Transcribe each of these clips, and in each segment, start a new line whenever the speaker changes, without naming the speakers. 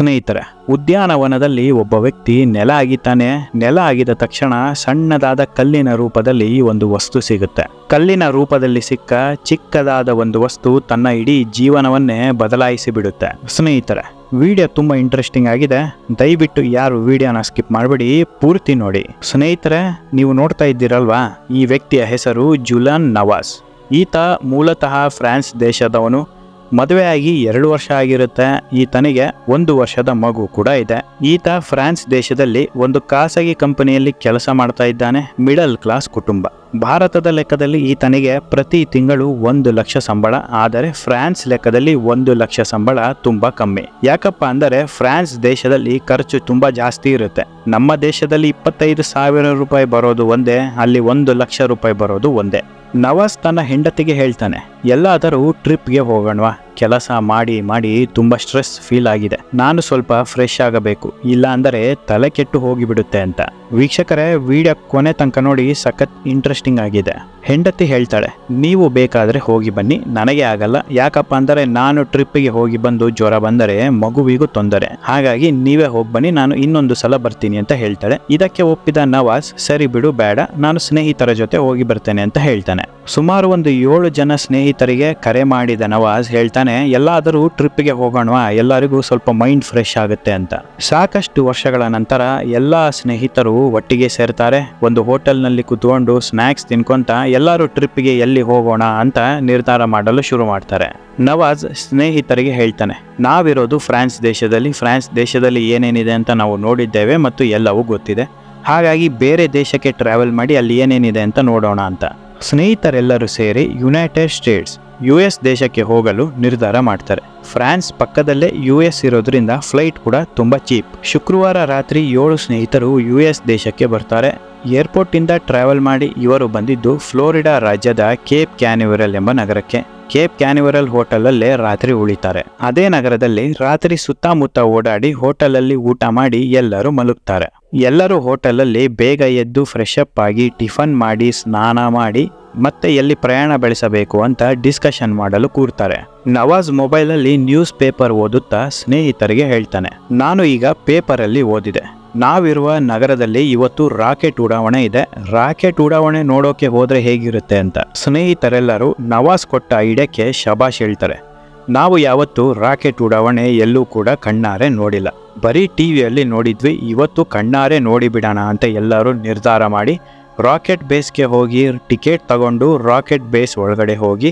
ಸ್ನೇಹಿತರೆ, ಉದ್ಯಾನವನದಲ್ಲಿ ಒಬ್ಬ ವ್ಯಕ್ತಿ ನೆಲ ಆಗಿತಾನೆ ನೆಲ ಆಗಿದ ತಕ್ಷಣ ಸಣ್ಣದಾದ ಕಲ್ಲಿನ ರೂಪದಲ್ಲಿ ಒಂದು ವಸ್ತು ಸಿಗುತ್ತೆ. ಕಲ್ಲಿನ ರೂಪದಲ್ಲಿ ಸಿಕ್ಕ ಚಿಕ್ಕದಾದ ಒಂದು ವಸ್ತು ತನ್ನ ಇಡೀ ಜೀವನವನ್ನೇ ಬದಲಾಯಿಸಿ ಬಿಡುತ್ತೆ. ಸ್ನೇಹಿತರೆ, ವಿಡಿಯೋ ತುಂಬಾ ಇಂಟ್ರೆಸ್ಟಿಂಗ್ ಆಗಿದೆ. ದಯವಿಟ್ಟು ಯಾರು ವಿಡಿಯೋನ ಸ್ಕಿಪ್ ಮಾಡಬೇಡಿ, ಪೂರ್ತಿ ನೋಡಿ. ಸ್ನೇಹಿತರೆ, ನೀವು ನೋಡ್ತಾ ಇದ್ದೀರಲ್ವಾ? ಈ ವ್ಯಕ್ತಿಯ ಹೆಸರು ಜುಲಾನ್ ನವಾಸ್ ಈತ ಮೂಲತಃ ಫ್ರಾನ್ಸ್ ದೇಶದವನು. ಮದುವೆಯಾಗಿ ಎರಡು ವರ್ಷ ಆಗಿರುತ್ತೆ. ಈತನಿಗೆ ಒಂದು ವರ್ಷದ ಮಗು ಕೂಡ ಇದೆ. ಈತ ಫ್ರಾನ್ಸ್ ದೇಶದಲ್ಲಿ ಒಂದು ಖಾಸಗಿ ಕಂಪನಿಯಲ್ಲಿ ಕೆಲಸ ಮಾಡ್ತಾ ಇದ್ದಾನೆ. ಮಿಡಲ್ ಕ್ಲಾಸ್ ಕುಟುಂಬ. ಭಾರತದ ಲೆಕ್ಕದಲ್ಲಿ ಈತನಿಗೆ ಪ್ರತಿ ತಿಂಗಳು ಒಂದು ಲಕ್ಷ ಸಂಬಳ. ಆದರೆ ಫ್ರಾನ್ಸ್ ಲೆಕ್ಕದಲ್ಲಿ ಒಂದು ಲಕ್ಷ ಸಂಬಳ ತುಂಬಾ ಕಮ್ಮಿ. ಯಾಕಪ್ಪ ಅಂದರೆ ಫ್ರಾನ್ಸ್ ದೇಶದಲ್ಲಿ ಖರ್ಚು ತುಂಬಾ ಜಾಸ್ತಿ ಇರುತ್ತೆ. ನಮ್ಮ ದೇಶದಲ್ಲಿ ಇಪ್ಪತ್ತೈದು ಸಾವಿರ ರೂಪಾಯಿ ಬರೋದು ಒಂದೇ. ಅಲ್ಲಿ ಒಂದು ಲಕ್ಷ ರೂಪಾಯಿ ಬರೋದು ಒಂದೇ. ನವಾಸ್ ತನ್ನ ಹೆಂಡತಿಗೆ ಹೇಳ್ತಾನೆ ಎಲ್ಲಾದರೂ ಟ್ರಿಪ್ಗೆ ಹೋಗೋಣವಾ? ಕೆಲಸ ಮಾಡಿ ಮಾಡಿ ತುಂಬಾ ಸ್ಟ್ರೆಸ್ ಫೀಲ್ ಆಗಿದೆ. ನಾನು ಸ್ವಲ್ಪ ಫ್ರೆಶ್ ಆಗಬೇಕು. ಇಲ್ಲ ಅಂದರೆ ತಲೆ ಕೆಟ್ಟು ಹೋಗಿಬಿಡುತ್ತೆ ಅಂತ. ವೀಕ್ಷಕರೇ, ವಿಡಿಯೋ ಕೊನೆ ತನಕ ನೋಡಿ ಸಖತ್ ಇಂಟ್ರೆಸ್ಟಿಂಗ್ ಆಗಿದೆ. ಹೆಂಡತಿ ಹೇಳ್ತಾಳೆ, ನೀವು ಬೇಕಾದ್ರೆ ಹೋಗಿ ಬನ್ನಿ. ನನಗೆ ಆಗಲ್ಲ. ಯಾಕಪ್ಪ ಅಂದರೆ ನಾನು ಟ್ರಿಪ್ಪಿಗೆ ಹೋಗಿ ಬಂದು ಜ್ವರ ಬಂದರೆ ಮಗುವಿಗೂ ತೊಂದರೆ. ಹಾಗಾಗಿ ನೀವೇ ಹೋಗಿ ಬನ್ನಿ. ನಾನು ಇನ್ನೊಂದು ಸಲ ಬರ್ತೀನಿ ಅಂತ ಹೇಳ್ತಾಳೆ. ಇದಕ್ಕೆ ಒಪ್ಪಿದ ನವಾಸ್ ಸರಿ ಬಿಡು, ಬೇಡ. ನಾನು ಸ್ನೇಹಿತರ ಜೊತೆ ಹೋಗಿ ಬರ್ತೇನೆ ಅಂತ ಹೇಳ್ತಾನೆ. ಸುಮಾರು ಒಂದು ಏಳು ಜನ ಸ್ನೇಹಿತರಿಗೆ ಕರೆ ಮಾಡಿದ ನವಾಜ್ ಹೇಳ್ತಾನೆ ಎಲ್ಲಾದರೂ ಟ್ರಿಪ್ಗೆ ಹೋಗೋಣವಾ? ಎಲ್ಲರಿಗೂ ಸ್ವಲ್ಪ ಮೈಂಡ್ ಫ್ರೆಶ್ ಆಗುತ್ತೆ ಅಂತ. ಸಾಕಷ್ಟು ವರ್ಷಗಳ ನಂತರ ಎಲ್ಲ ಸ್ನೇಹಿತರು ಒಟ್ಟಿಗೆ ಸೇರ್ತಾರೆ. ಒಂದು ಹೋಟೆಲ್ನಲ್ಲಿ ಕುತ್ಕೊಂಡು ಸ್ನ್ಯಾಕ್ಸ್ ತಿನ್ಕೊಂತ ಎಲ್ಲರೂ ಟ್ರಿಪ್ಗೆ ಎಲ್ಲಿ ಹೋಗೋಣ ಅಂತ ನಿರ್ಧಾರ ಮಾಡಲು ಶುರು ಮಾಡ್ತಾರೆ. ನವಾಜ್ ಸ್ನೇಹಿತರಿಗೆ ಹೇಳ್ತಾನೆ, ನಾವಿರೋದು ಫ್ರಾನ್ಸ್ ದೇಶದಲ್ಲಿ. ಫ್ರಾನ್ಸ್ ದೇಶದಲ್ಲಿ ಏನೇನಿದೆ ಅಂತ ನಾವು ನೋಡಿದ್ದೇವೆ ಮತ್ತು ಎಲ್ಲವೂ ಗೊತ್ತಿದೆ. ಹಾಗಾಗಿ ಬೇರೆ ದೇಶಕ್ಕೆ ಟ್ರಾವೆಲ್ ಮಾಡಿ ಅಲ್ಲಿ ಏನೇನಿದೆ ಅಂತ ನೋಡೋಣ ಅಂತ. ಸ್ನೇಹಿತರೆಲ್ಲರೂ ಸೇರಿ ಯುನೈಟೆಡ್ ಸ್ಟೇಟ್ಸ್ ಯು ಎಸ್ ದೇಶಕ್ಕೆ ಹೋಗಲು ನಿರ್ಧಾರ ಮಾಡ್ತಾರೆ. ಫ್ರಾನ್ಸ್ ಪಕ್ಕದಲ್ಲೇ ಯು ಎಸ್ ಇರೋದ್ರಿಂದ ಫ್ಲೈಟ್ ಕೂಡ ತುಂಬ ಚೀಪ್. ಶುಕ್ರವಾರ ರಾತ್ರಿ ಏಳು ಸ್ನೇಹಿತರು ಯು ಎಸ್ ದೇಶಕ್ಕೆ ಬರ್ತಾರೆ. ಏರ್ಪೋರ್ಟಿಂದ ಟ್ರಾವೆಲ್ ಮಾಡಿ ಇವರು ಬಂದಿದ್ದು ಫ್ಲೋರಿಡಾ ರಾಜ್ಯದ ಕೇಪ್ ಕ್ಯಾನಿವರಲ್ ಎಂಬ ನಗರಕ್ಕೆ. ಕೇಪ್ ಕ್ಯಾನಿವರಲ್ ಹೋಟೆಲಲ್ಲೇ ರಾತ್ರಿ ಉಳಿತಾರೆ. ಅದೇ ನಗರದಲ್ಲಿ ರಾತ್ರಿ ಸುತ್ತಮುತ್ತ ಓಡಾಡಿ ಹೋಟೆಲಲ್ಲಿ ಊಟ ಮಾಡಿ ಎಲ್ಲರೂ ಮಲಗ್ತಾರೆ. ಎಲ್ಲರೂ ಹೋಟೆಲಲ್ಲಿ ಬೇಗ ಎದ್ದು ಫ್ರೆಶ್ ಅಪ್ ಆಗಿ ಟಿಫನ್ ಮಾಡಿ, ಸ್ನಾನ ಮಾಡಿ ಮತ್ತೆ ಎಲ್ಲಿ ಪ್ರಯಾಣ ಬೆಳೆಸಬೇಕು ಅಂತ ಡಿಸ್ಕಷನ್ ಮಾಡಲು ಕೂರ್ತಾರೆ. ನವಾಜ್ ಮೊಬೈಲಲ್ಲಿ ನ್ಯೂಸ್ ಪೇಪರ್ ಓದುತ್ತಾ ಸ್ನೇಹಿತರಿಗೆ ಹೇಳ್ತಾನೆ, ನಾನು ಈಗ ಪೇಪರಲ್ಲಿ ಓದಿದೆ. ನಾವಿರುವ ನಗರದಲ್ಲಿ ಇವತ್ತು ರಾಕೆಟ್ ಉಡಾವಣೆ ಇದೆ. ರಾಕೆಟ್ ಉಡಾವಣೆ ನೋಡೋಕೆ ಹೋದ್ರೆ ಹೇಗಿರುತ್ತೆ ಅಂತ. ಸ್ನೇಹಿತರೆಲ್ಲರೂ ನವಾಜ್ ಕೊಟ್ಟ ಐಡಿಯಾಕ್ಕೆ ಶಬಾಷ್ ಹೇಳ್ತಾರೆ, ನಾವು ಯಾವತ್ತೂ ರಾಕೆಟ್ ಉಡಾವಣೆ ಎಲ್ಲೂ ಕೂಡ ಕಣ್ಣಾರೆ ನೋಡಿಲ್ಲ. ಬರೀ ಟಿವಿಯಲ್ಲಿ ನೋಡಿದ್ವಿ, ಇವತ್ತು ಕಣ್ಣಾರೆ ನೋಡಿಬಿಡೋಣ ಅಂತ ಎಲ್ಲರೂ ನಿರ್ಧಾರ ಮಾಡಿ ರಾಕೆಟ್ ಬೇಸ್ಗೆ ಹೋಗಿ ಟಿಕೆಟ್ ತಗೊಂಡು ರಾಕೆಟ್ ಬೇಸ್ ಒಳಗಡೆ ಹೋಗಿ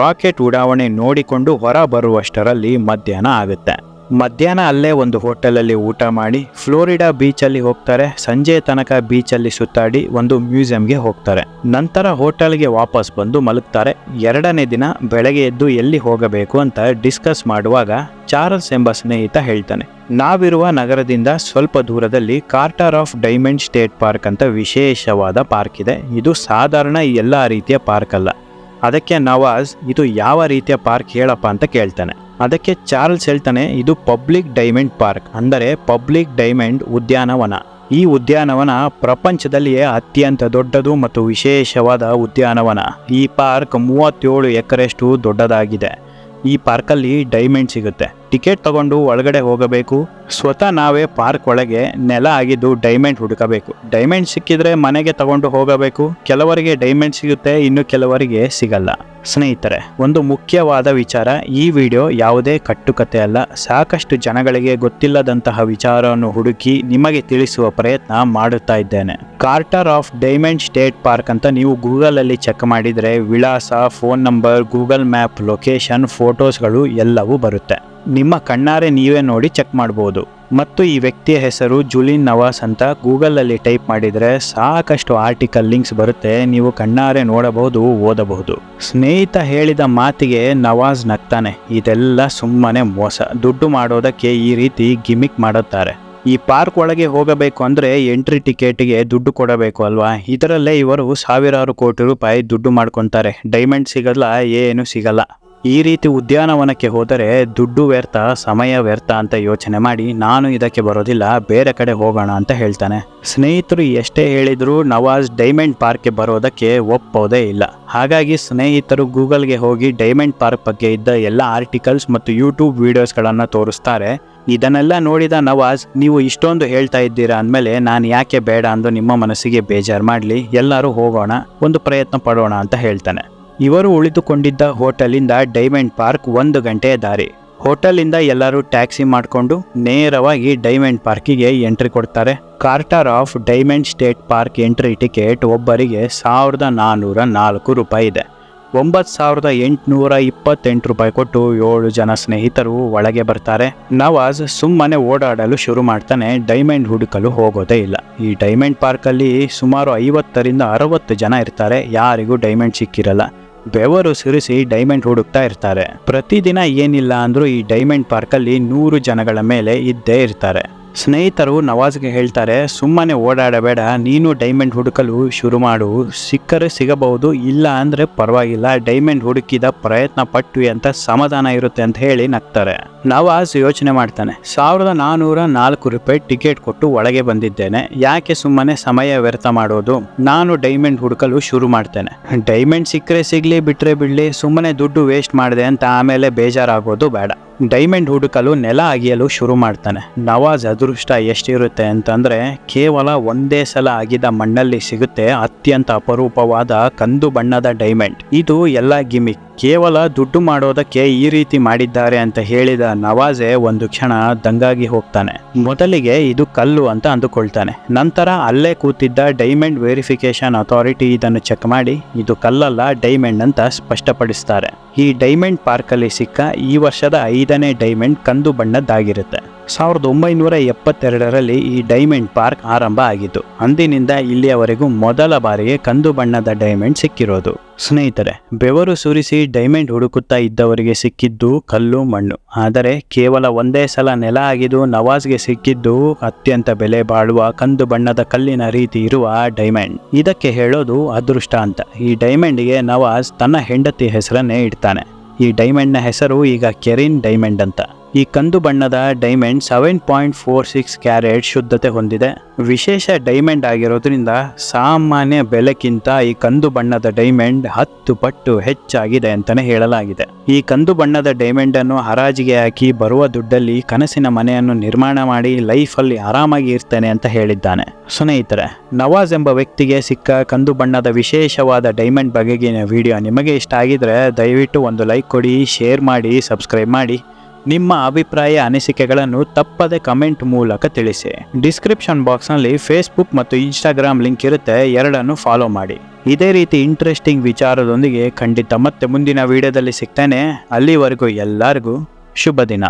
ರಾಕೆಟ್ ಉಡಾವಣೆ ನೋಡಿಕೊಂಡು ಹೊರ ಬರುವಷ್ಟರಲ್ಲಿ ಮಧ್ಯಾಹ್ನ ಆಗುತ್ತೆ. ಮಧ್ಯಾಹ್ನ ಅಲ್ಲೇ ಒಂದು ಹೋಟೆಲಲ್ಲಿ ಊಟ ಮಾಡಿ ಫ್ಲೋರಿಡಾ ಬೀಚಲ್ಲಿ ಹೋಗ್ತಾರೆ. ಸಂಜೆ ತನಕ ಬೀಚಲ್ಲಿ ಸುತ್ತಾಡಿ ಒಂದು ಮ್ಯೂಸಿಯಂಗೆ ಹೋಗ್ತಾರೆ. ನಂತರ ಹೋಟೆಲ್ಗೆ ವಾಪಸ್ ಬಂದು ಮಲಗ್ತಾರೆ. ಎರಡನೇ ದಿನ ಬೆಳಗ್ಗೆ ಎದ್ದು ಎಲ್ಲಿ ಹೋಗಬೇಕು ಅಂತ ಡಿಸ್ಕಸ್ ಮಾಡುವಾಗ ಚಾರ್ಲ್ಸ್ ಎಂಬ ಸ್ನೇಹಿತ ಹೇಳ್ತಾನೆ, ನಾವಿರುವ ನಗರದಿಂದ ಸ್ವಲ್ಪ ದೂರದಲ್ಲಿ Carter of Diamond State Park ಅಂತ ವಿಶೇಷವಾದ ಪಾರ್ಕ್ ಇದೆ. ಇದು ಸಾಧಾರಣ ಎಲ್ಲ ರೀತಿಯ ಪಾರ್ಕ್ ಅಲ್ಲ. ಅದಕ್ಕೆ ನವಾಜ್, ಇದು ಯಾವ ರೀತಿಯ ಪಾರ್ಕ್ ಹೇಳಪ್ಪ ಅಂತ ಕೇಳ್ತಾನೆ. ಅದಕ್ಕೆ ಚಾರ್ಲ್ಸ್ ಹೇಳ್ತಾನೆ, ಇದು ಪಬ್ಲಿಕ್ ಡೈಮಂಡ್ ಪಾರ್ಕ್. ಅಂದರೆ ಪಬ್ಲಿಕ್ ಡೈಮಂಡ್ ಉದ್ಯಾನವನ. ಈ ಉದ್ಯಾನವನ ಪ್ರಪಂಚದಲ್ಲಿಯೇ ಅತ್ಯಂತ ದೊಡ್ಡದು ಮತ್ತು ವಿಶೇಷವಾದ ಉದ್ಯಾನವನ. ಈ ಪಾರ್ಕ್ ಮೂವತ್ತೇಳು ಎಕರೆಷ್ಟು ದೊಡ್ಡದಾಗಿದೆ. ಈ ಪಾರ್ಕಲ್ಲಿ ಡೈಮಂಡ್ ಸಿಗುತ್ತೆ. ಟಿಕೆಟ್ ತಗೊಂಡು ಒಳಗಡೆ ಹೋಗಬೇಕು. ಸ್ವತಃ ನಾವೇ ಪಾರ್ಕ್ ಒಳಗೆ ನೆಲ ಆಗಿದ್ದು ಡೈಮಂಡ್ ಹುಡುಕಬೇಕು. ಡೈಮಂಡ್ ಸಿಕ್ಕಿದ್ರೆ ಮನೆಗೆ ತಗೊಂಡು ಹೋಗಬೇಕು. ಕೆಲವರಿಗೆ ಡೈಮಂಡ್ ಸಿಗುತ್ತೆ, ಇನ್ನು ಕೆಲವರಿಗೆ ಸಿಗಲ್ಲ. ಸ್ನೇಹಿತರೆ, ಒಂದು ಮುಖ್ಯವಾದ ವಿಚಾರ, ಈ ವಿಡಿಯೋ ಯಾವುದೇ ಕಟ್ಟುಕತೆ ಅಲ್ಲ. ಸಾಕಷ್ಟು ಜನಗಳಿಗೆ ಗೊತ್ತಿಲ್ಲದಂತಹ ವಿಚಾರವನ್ನು ಹುಡುಕಿ ನಿಮಗೆ ತಿಳಿಸುವ ಪ್ರಯತ್ನ ಮಾಡುತ್ತಾ ಇದ್ದೇನೆ. Carter of Diamond State Park ಅಂತ ನೀವು ಗೂಗಲ್ ಅಲ್ಲಿ ಚೆಕ್ ಮಾಡಿದರೆ ವಿಳಾಸ, phone number, Google map, location, ಫೋಟೋಸ್ಗಳು ಎಲ್ಲವೂ ಬರುತ್ತೆ. ನಿಮ್ಮ ಕಣ್ಣಾರೆ ನೀವೇ ನೋಡಿ ಚೆಕ್ ಮಾಡ್ಬೋದು. ಮತ್ತು ಈ ವ್ಯಕ್ತಿಯ ಹೆಸರು ಜುಲಿನ್ ನವಾಸ್ ಅಂತ ಗೂಗಲಲ್ಲಿ ಟೈಪ್ ಮಾಡಿದರೆ ಸಾಕಷ್ಟು ಆರ್ಟಿಕಲ್ ಲಿಂಕ್ಸ್ ಬರುತ್ತೆ. ನೀವು ಕಣ್ಣಾರೆ ನೋಡಬಹುದು, ಓದಬಹುದು. ಸ್ನೇಹಿತ ಹೇಳಿದ ಮಾತಿಗೆ ನವಾಜ್ ನಗ್ತಾನೆ. ಇದೆಲ್ಲ ಸುಮ್ಮನೆ ಮೋಸ. ದುಡ್ಡು ಮಾಡೋದಕ್ಕೆ ಈ ರೀತಿ ಗಿಮಿಕ್ ಮಾಡುತ್ತಾರೆ. ಈ ಪಾರ್ಕ್ ಒಳಗೆ ಹೋಗಬೇಕು ಅಂದರೆ ಎಂಟ್ರಿ ಟಿಕೆಟ್ಗೆ ದುಡ್ಡು ಕೊಡಬೇಕು ಅಲ್ವಾ? ಇದರಲ್ಲೇ ಇವರು ಸಾವಿರಾರು ಕೋಟಿ ರೂಪಾಯಿ ದುಡ್ಡು ಮಾಡ್ಕೊತಾರೆ. ಡೈಮಂಡ್ ಸಿಗಲ್ಲ, ಏನು ಸಿಗಲ್ಲ. ಈ ರೀತಿ ಉದ್ಯಾನವನಕ್ಕೆ ಹೋದರೆ ದುಡ್ಡು ವ್ಯರ್ಥ, ಸಮಯ ವ್ಯರ್ಥ ಅಂತ ಯೋಚನೆ ಮಾಡಿ ನಾನು ಇದಕ್ಕೆ ಬರೋದಿಲ್ಲ, ಬೇರೆ ಕಡೆ ಹೋಗೋಣ ಅಂತ ಹೇಳ್ತಾನೆ. ಸ್ನೇಹಿತರು ಎಷ್ಟೇ ಹೇಳಿದ್ರು ನವಾಜ್ ಡೈಮಂಡ್ ಪಾರ್ಕ್ಗೆ ಬರೋದಕ್ಕೆ ಒಪ್ಪೋದೇ ಇಲ್ಲ. ಹಾಗಾಗಿ ಸ್ನೇಹಿತರು ಗೂಗಲ್ಗೆ ಹೋಗಿ ಡೈಮಂಡ್ ಪಾರ್ಕ್ ಬಗ್ಗೆ ಇದ್ದ ಎಲ್ಲ ಆರ್ಟಿಕಲ್ಸ್ ಮತ್ತು ಯೂಟ್ಯೂಬ್ ವಿಡಿಯೋಸ್ಗಳನ್ನು ತೋರಿಸ್ತಾರೆ. ಇದನ್ನೆಲ್ಲ ನೋಡಿದ ನವಾಜ್, ನೀವು ಇಷ್ಟೊಂದು ಹೇಳ್ತಾ ಇದ್ದೀರಾ ಅಂದಮೇಲೆ ನಾನು ಯಾಕೆ ಬೇಡ ಅಂದು ನಿಮ್ಮ ಮನಸ್ಸಿಗೆ ಬೇಜಾರು ಮಾಡಲಿ, ಎಲ್ಲರೂ ಹೋಗೋಣ, ಒಂದು ಪ್ರಯತ್ನ ಪಡೋಣ ಅಂತ ಹೇಳ್ತಾನೆ. ಇವರು ಉಳಿದುಕೊಂಡಿದ್ದ ಹೋಟೆಲಿಂದ ಡೈಮಂಡ್ ಪಾರ್ಕ್ ಒಂದು ಗಂಟೆಯ ದಾರಿ. ಹೋಟೆಲಿಂದ ಎಲ್ಲರೂ ಟ್ಯಾಕ್ಸಿ ಮಾಡಿಕೊಂಡು ನೇರವಾಗಿ ಡೈಮಂಡ್ ಪಾರ್ಕಿಗೆ ಎಂಟ್ರಿ ಕೊಡ್ತಾರೆ. Carter of Diamond State Park entry ticket ಒಬ್ಬರಿಗೆ ಸಾವಿರದ ನಾನ್ನೂರ ನಾಲ್ಕು ರೂಪಾಯಿ ಇದೆ. ಒಂಬತ್ತು ಸಾವಿರದ ಎಂಟುನೂರ ಇಪ್ಪತ್ತೆಂಟು ರೂಪಾಯಿ ಕೊಟ್ಟು ಏಳು ಜನ ಸ್ನೇಹಿತರು ಒಳಗೆ ಬರ್ತಾರೆ. ನವಾಜ್ ಸುಮ್ಮನೆ ಓಡಾಡಲು ಶುರು ಮಾಡ್ತಾನೆ, ಡೈಮಂಡ್ ಹುಡುಕಲು ಹೋಗೋದೇ ಇಲ್ಲ. ಈ ಡೈಮಂಡ್ ಪಾರ್ಕಲ್ಲಿ ಸುಮಾರು ಐವತ್ತರಿಂದ ಅರವತ್ತು ಜನ ಇರ್ತಾರೆ, ಯಾರಿಗೂ ಡೈಮಂಡ್ ಸಿಕ್ಕಿರಲ್ಲ. ಬೆವರು ಸುರಿಸಿ ಡೈಮಂಡ್ ಹುಡುಕ್ತಾ ಇರ್ತಾರೆ. ಪ್ರತಿದಿನ ಏನಿಲ್ಲ ಅಂದ್ರೂ ಈ ಡೈಮಂಡ್ ಪಾರ್ಕಲ್ಲಿ ನೂರು ಜನಗಳ ಮೇಲೆ ಇದ್ದೇ ಇರ್ತಾರೆ. ಸ್ನೇಹಿತರು ನವಾಜ್ಗೆ ಹೇಳ್ತಾರೆ, ಸುಮ್ಮನೆ ಓಡಾಡಬೇಡ, ನೀನು ಡೈಮಂಡ್ ಹುಡುಕಲು ಶುರು ಮಾಡು. ಸಿಕ್ಕರೆ ಸಿಗಬಹುದು, ಇಲ್ಲ ಅಂದರೆ ಪರವಾಗಿಲ್ಲ. ಡೈಮಂಡ್ ಹುಡುಕಿದ ಪ್ರಯತ್ನ ಪಟ್ಟು ಅಂತ ಸಮಾಧಾನ ಇರುತ್ತೆ ಅಂತ ಹೇಳಿ ನಗ್ತಾರೆ. ನವಾಜ್ ಯೋಚನೆ ಮಾಡ್ತಾನೆ, ಸಾವಿರದ ನಾನ್ನೂರ ನಾಲ್ಕು ರೂಪಾಯಿ ಟಿಕೆಟ್ ಕೊಟ್ಟು ಒಳಗೆ ಬಂದಿದ್ದೇನೆ. ಯಾಕೆ ಸುಮ್ಮನೆ ಸಮಯ ವ್ಯರ್ಥ ಮಾಡೋದು? ನಾನು ಡೈಮಂಡ್ ಹುಡುಕಲು ಶುರು ಮಾಡ್ತೇನೆ. ಡೈಮಂಡ್ ಸಿಕ್ಕರೆ ಸಿಗ್ಲಿ, ಬಿಟ್ರೆ ಬಿಡ್ಲಿ, ಸುಮ್ಮನೆ ದುಡ್ಡು ವೇಸ್ಟ್ ಮಾಡಿದೆ ಅಂತ ಆಮೇಲೆ ಬೇಜಾರಾಗೋದು ಬೇಡ. ಡೈಮಂಡ್ ಹುಡುಕಲು ನೆಲ ಅಗಿಯಲು ಶುರು ಮಾಡ್ತಾನೆ. ನವಾಜ್ ಅದೃಷ್ಟ ಎಷ್ಟಿರುತ್ತೆ ಅಂತಂದ್ರೆ, ಕೇವಲ ಒಂದೇ ಸಲ ಆಗಿದ ಮಣ್ಣಲ್ಲಿ ಸಿಗುತ್ತೆ ಅತ್ಯಂತ ಅಪರೂಪವಾದ ಕಂದು ಬಣ್ಣದ ಡೈಮಂಡ್. ಇದು ಎಲ್ಲ ಗಿಮಿಕ್. ಕೇವಲ ದುಡ್ಡು ಮಾಡೋದಕ್ಕೆ ಈ ರೀತಿ ಮಾಡಿದ್ದಾರೆ ಅಂತ ಹೇಳಿದ ನವಾಜೆ ಒಂದು ಕ್ಷಣ ದಂಗಾಗಿ ಹೋಗ್ತಾನೆ. ಮೊದಲಿಗೆ ಇದು ಕಲ್ಲು ಅಂತ ಅಂದುಕೊಳ್ತಾನೆ. ನಂತರ ಅಲ್ಲೇ ಕೂತಿದ್ದ ಡೈಮಂಡ್ ವೆರಿಫಿಕೇಶನ್ ಅಥಾರಿಟಿ ಇದನ್ನು ಚೆಕ್ ಮಾಡಿ, ಇದು ಕಲ್ಲಲ್ಲ, ಡೈಮಂಡ್ ಅಂತ ಸ್ಪಷ್ಟಪಡಿಸ್ತಾರೆ. ಈ ಡೈಮಂಡ್ ಪಾರ್ಕಲ್ಲಿ ಸಿಕ್ಕ ಈ ವರ್ಷದ ಐದನೇ ಡೈಮಂಡ್ ಕಂದು ಬಣ್ಣದ್ದಾಗಿರುತ್ತೆ. ಸಾವಿರದ ಒಂಬೈನೂರ ಎಪ್ಪತ್ತೆರಡರಲ್ಲಿ ಈ ಡೈಮಂಡ್ ಪಾರ್ಕ್ ಆರಂಭ ಆಗಿತ್ತು. ಅಂದಿನಿಂದ ಇಲ್ಲಿಯವರೆಗೂ ಮೊದಲ ಬಾರಿಗೆ ಕಂದು ಬಣ್ಣದ ಡೈಮಂಡ್ ಸಿಕ್ಕಿರೋದು. ಸ್ನೇಹಿತರೆ, ಬೆವರು ಸುರಿಸಿ ಡೈಮಂಡ್ ಹುಡುಕುತ್ತಾ ಇದ್ದವರಿಗೆ ಸಿಕ್ಕಿದ್ದು ಕಲ್ಲು, ಮಣ್ಣು. ಆದರೆ ಕೇವಲ ಒಂದೇ ಸಲ ನೆಲ ಆಗಿದ್ದು ನವಾಜ್ಗೆ ಸಿಕ್ಕಿದ್ದು ಅತ್ಯಂತ ಬೆಲೆ ಬಾಳುವ ಕಂದು ಬಣ್ಣದ ಕಲ್ಲಿನ ರೀತಿ ಇರುವ ಡೈಮಂಡ್. ಇದಕ್ಕೆ ಹೇಳೋದು ಅದೃಷ್ಟ ಅಂತ. ಈ ಡೈಮಂಡ್ಗೆ ನವಾಜ್ ತನ್ನ ಹೆಂಡತಿ ಹೆಸರನ್ನೇ ಇಡ್ತಾನೆ. ಈ ಡೈಮಂಡ್ನ ಹೆಸರು ಈಗ ಕೆರಿನ್ ಡೈಮಂಡ್ ಅಂತ. ಈ ಕಂದು ಬಣ್ಣದ diamond seven point four six carat ಶುದ್ಧತೆ ಹೊಂದಿದೆ. ವಿಶೇಷ ಡೈಮಂಡ್ ಆಗಿರೋದ್ರಿಂದ ಸಾಮಾನ್ಯ ಬೆಲೆಕ್ಕಿಂತ ಈ ಕಂದು ಬಣ್ಣದ ಡೈಮಂಡ್ ಹತ್ತು ಪಟ್ಟು ಹೆಚ್ಚಾಗಿದೆ ಅಂತಾನೆ ಹೇಳಲಾಗಿದೆ. ಈ ಕಂದು ಬಣ್ಣದ ಡೈಮಂಡ್ ಅನ್ನು ಹರಾಜಿಗೆ ಹಾಕಿ ಬರುವ ದುಡ್ಡಲ್ಲಿ ಕನಸಿನ ಮನೆಯನ್ನು ನಿರ್ಮಾಣ ಮಾಡಿ ಲೈಫಲ್ಲಿ ಆರಾಮಾಗಿ ಇರ್ತೇನೆ ಅಂತ ಹೇಳಿದ್ದಾನೆ. ಸ್ನೇಹಿತರೆ, ನವಾಜ್ ಎಂಬ ವ್ಯಕ್ತಿಗೆ ಸಿಕ್ಕ ಕಂದು ಬಣ್ಣದ ವಿಶೇಷವಾದ ಡೈಮಂಡ್ ಬಗೆಗಿನ ವಿಡಿಯೋ ನಿಮಗೆ ಇಷ್ಟ ಆಗಿದ್ರೆ ದಯವಿಟ್ಟು ಒಂದು ಲೈಕ್ ಕೊಡಿ ಶೇರ್ ಮಾಡಿ ಸಬ್ಸ್ಕ್ರೈಬ್ ಮಾಡಿ. ನಿಮ್ಮ ಅಭಿಪ್ರಾಯ, ಅನಿಸಿಕೆಗಳನ್ನು ತಪ್ಪದೆ ಕಮೆಂಟ್ ಮೂಲಕ ತಿಳಿಸಿ. ಡಿಸ್ಕ್ರಿಪ್ಷನ್ ಬಾಕ್ಸ್ನಲ್ಲಿ ಫೇಸ್ಬುಕ್ ಮತ್ತು ಇನ್ಸ್ಟಾಗ್ರಾಮ್ ಲಿಂಕ್ ಇರುತ್ತೆ, ಎರಡನ್ನು ಫಾಲೋ ಮಾಡಿ. ಇದೇ ರೀತಿ ಇಂಟ್ರೆಸ್ಟಿಂಗ್ ವಿಚಾರದೊಂದಿಗೆ ಖಂಡಿತ ಮತ್ತೆ ಮುಂದಿನ ವಿಡಿಯೋದಲ್ಲಿ ಸಿಗ್ತೇನೆ. ಅಲ್ಲಿವರೆಗೂ ಎಲ್ಲರಿಗೂ ಶುಭ ದಿನ